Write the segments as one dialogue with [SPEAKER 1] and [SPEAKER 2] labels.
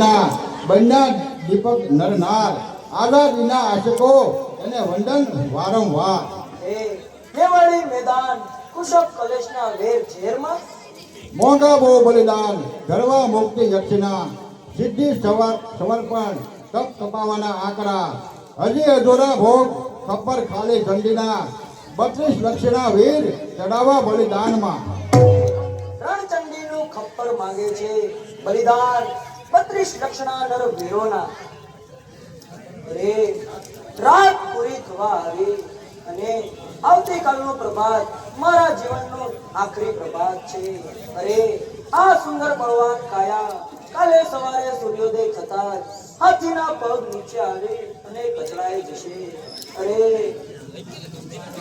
[SPEAKER 1] ના બંને દીપક નરનાર. આઝાદીના આશકો એને વંદન વારંવાર.
[SPEAKER 2] મેવાડી મેદાન કુશક કલેશના વેર ઝેરમાં?
[SPEAKER 1] મોંઘા બહુ બલિદાન ગરવા મુક્તિ યક્ષના. સિદ્ધિ સવાર સમર્પણ તપ કપાવાના આકરા હજી અધોરા ભોગ ખપ્પર ખાલી ઠંડીના બત્રીસ લક્ષના વીર ચડાવવા બલિદાનમાં.
[SPEAKER 2] રણચંડીનું ખપ્પર માંગે છે. બલિદાન બત્રીસ લક્ષણા નર વીરોના. અરે, રાત પૂરી થવા આવી અને આવતીકાલનો પ્રભાત મારા જીવનનો આખરી પ્રભાત છે. અરે, આ સુંદર બળવાન કાયા કાલે સવારે સૂર્યોદય થતા હાથીના પગ નીચે આવી અને કચડાઈ જશે. અરે,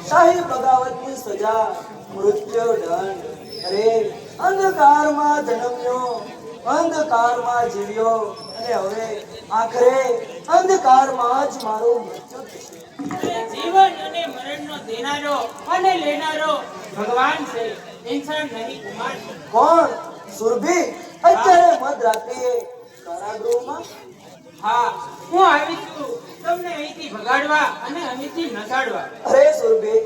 [SPEAKER 2] શાહી બગાવતની સજા, મૃત્યુ દંડ. અરે, અંધકારમાં જન્મ્યો અંધકારમાં જીવ્યો અને હવે આખરે અંધકારમાં જ મારું મૃત્યુ થશે.
[SPEAKER 3] જીવન અને મરણનો દેનારો અને લેનારો ભગવાન છે. ઇન્સાન નહીં કુમાર.
[SPEAKER 2] કોણ? સુરભી અત્યારે મધરાત્રિએ કારાગૃહમાં
[SPEAKER 3] હા હું આવી છું. તમને અહીંથી ભગાડવા અને અહીંથી નગાડવા.
[SPEAKER 2] અરે સુરભી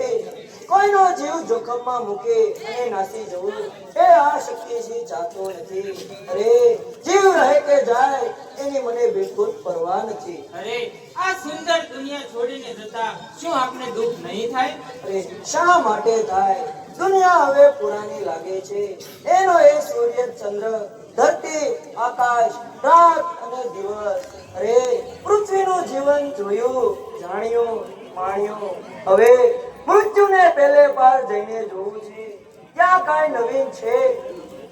[SPEAKER 2] કોઈનો જીવ જોખમમાં મૂકે અને નાસી જવું. એ આ શક્તિથી જાતો નથી. અરે જીવ રહે કે જાય એની મને બિલકુલ પરવા નથી.
[SPEAKER 3] અરે આ સુંદર દુનિયા છોડીને જતા શું આપને દુઃખ નહીં થાય?
[SPEAKER 2] અરે શા માટે થાય? દુનિયા હવે પુરાની લાગે છે. એનો એ સૂર્ય ચંદ્ર ધરતી આકાશ રાત અને દિવસ. અરે પૃથ્વીનું જીવન જોયું જાણ્યું માણ્યું. હવે મૃત્યુને પેલે પાર જઈને જોવું છે. ત્યાં કાંઈ નવીન છે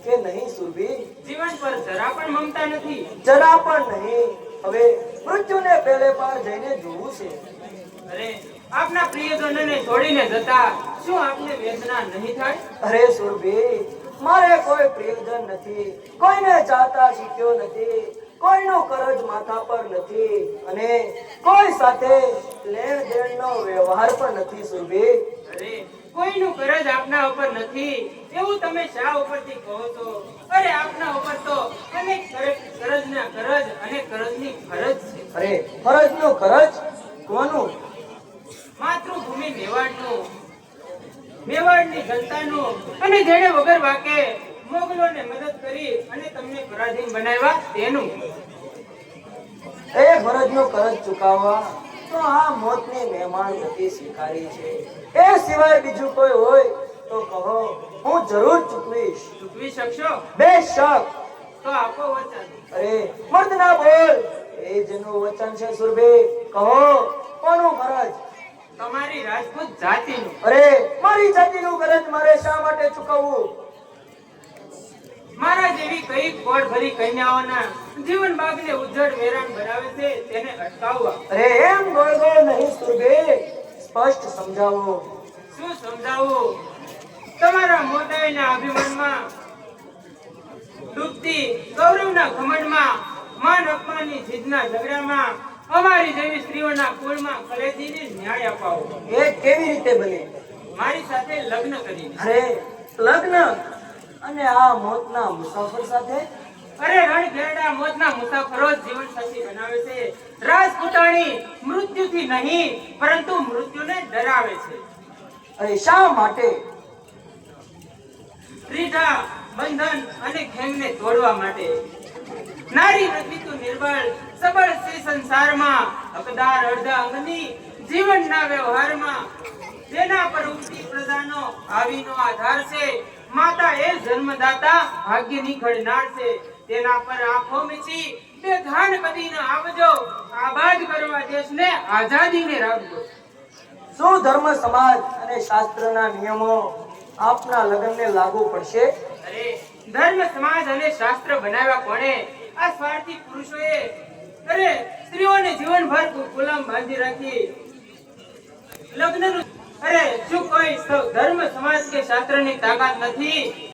[SPEAKER 2] કે નહીં સુરભી?
[SPEAKER 3] જીવન પર જરા પણ મમતા નથી.
[SPEAKER 2] જરા પણ નહીં. હવે મૃત્યુને પેલે પાર જઈને જોવું છે.
[SPEAKER 3] અરે આપના પ્રિયજનોને છોડીને જતા શું આપને વેદના નહીં થાય?
[SPEAKER 2] અરે સુરભી મારે કોઈ પ્રિયજન નથી. કોઈને ચાહતા શીખ્યો નથી. કોઈનો કરજ માથા પર નથી. અને કોઈ સાથે લેણ દેણનો વ્યવહાર પણ નથી
[SPEAKER 3] સુભી કોઈનું કરજ આપના ઉપર નથી. એવું તમે શા ઉપરથી કહો છો? અરે આપના ઉપર તો અનેક કરજ કરજના કરજ અને કરજની ફરજ છે.
[SPEAKER 2] અરે ફરજનો કરજ કોનું?
[SPEAKER 3] માતૃભૂમિ મેવાડનું. મેવાડની જનતાનું. અને જેણે વગર વાકે મોગલોને મદદ કરી અને તમને પરાધીન બનાવ્યા તેનું.
[SPEAKER 2] એ ફરજનો કરજ ચૂકવવા. તો આ મોતની મહેમાન ગતિ સ્વીકારી છે. એ સિવાય બીજું કોઈ હોય તો કહો હું જરૂર ચૂકવીશ.
[SPEAKER 3] ચૂકવી શકશો?
[SPEAKER 2] બેશક
[SPEAKER 3] તો આપો વચન.
[SPEAKER 2] અરે મર્દ ના બોલ. એ જેનું વચન છે સુરભી કહો કોનું ફરજ?
[SPEAKER 3] તમારી રાજપૂત જાતિનું.
[SPEAKER 2] અરે મારી જાતિનું ફરજ મારે શા માટે ચૂકવવું?
[SPEAKER 3] મારા જેવી કઈ કોડ ભરી કન્યાઓના જીવન બાગને ઉજ્જડ વેરાન બનાવે છે તેને અટકાવવા
[SPEAKER 2] અરે એમ ગોળ ગોળ નહીં સુરભે. સ્પષ્ટ સમજાવો.
[SPEAKER 3] શું સમજાવો? તમારા મોટાઈના અભિમાનમાં ડૂબતી ગૌરવના ઘમંડમાં માન અપમાનની જીદના ઝઘડામાં અમારી જેવી સ્ત્રીઓના કુળમાં કલેજીને ન્યાય અપાવો.
[SPEAKER 2] એ કેવી રીતે બને?
[SPEAKER 3] મારી સાથે લગ્ન કરીને
[SPEAKER 2] અરે લગ્ન? અને આ મોતના મુસાફર સાથે
[SPEAKER 3] અરે રણભેરડા મોતના મુસાફરો જીવન સાથી બનાવે છે. રાજપૂતાણી મૃત્યુથી નહીં પરંતુ મૃત્યુને ડરાવે છે.
[SPEAKER 2] અરે શા માટે?
[SPEAKER 3] ત્રીજા બંધન અને ખેંગને તોડવા માટે. નારી નથી તો નિર્બળ સબળ છે સંસારમાં હકદાર અડધા અંગની જીવનના વ્યવહારમાં જેના પર ઉગતી પ્રજાનો આવીનો આધાર છે. માતા એ જન્મદાતા ભાગ્યની ઘડનાર છે તેના પર આંખો મીચી બે ધાન બદીને આવજો. આબાદ કરવા દેશને આઝાદીને રાખજો.
[SPEAKER 2] શું ધર્મ સમાજ અને શાસ્ત્રના નિયમો આપના લગ્નને લાગુ પડશે?
[SPEAKER 3] અરે ધર્મ સમાજ અને શાસ્ત્ર બનાવ્યા કોણે? આ સ્વાર્થી પુરુષોએ અરે સ્ત્રીઓને જીવનભર ગુલામ બાંધી રાખી લગ્નનું અરે શું કોઈ ધર્મ સમાજ કે શાસ્ત્રની તાકાત નથી?